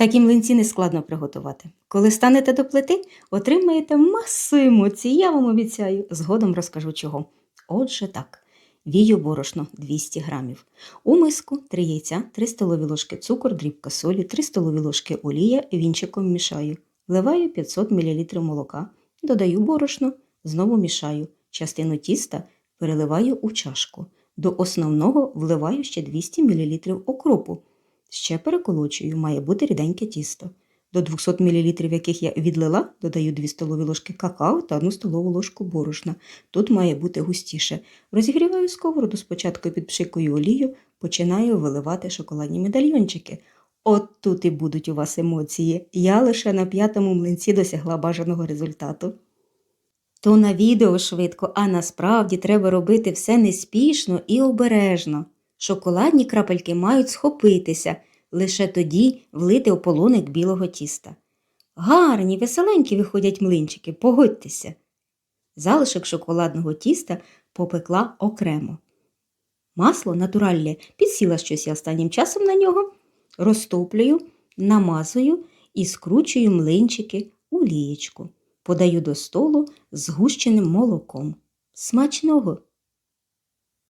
Такі млинці не складно приготувати. Коли станете до плити, отримаєте масу емоцій, я вам обіцяю. Згодом розкажу чого. Отже так. Вію борошно 200 грамів. У миску 3 яйця, 3 столові ложки цукор, дрібка солі, 3 столові ложки олія, вінчиком мішаю. Вливаю 500 мл молока, додаю борошно, знову мішаю. Частину тіста переливаю у чашку. До основного вливаю ще 200 мл окропу. Ще переколочую, має бути ріденьке тісто. До 200 мл, яких я відлила, додаю 2 столові ложки какао та 1 столову ложку борошна. Тут має бути густіше. Розігріваю сковороду, спочатку підпшикую олію, починаю виливати шоколадні медальйончики. От тут і будуть у вас емоції. Я лише на п'ятому млинці досягла бажаного результату. То на відео швидко, а насправді треба робити все неспішно і обережно. Шоколадні крапельки мають схопитися, лише тоді влити ополоник білого тіста. Гарні, веселенькі виходять млинчики, погодьтеся. Залишок шоколадного тіста попекла окремо. Масло натуральне підсіла щось я останнім часом на нього, розтоплюю, намазую і скручую млинчики у лієчку. Подаю до столу з гущеним молоком. Смачного!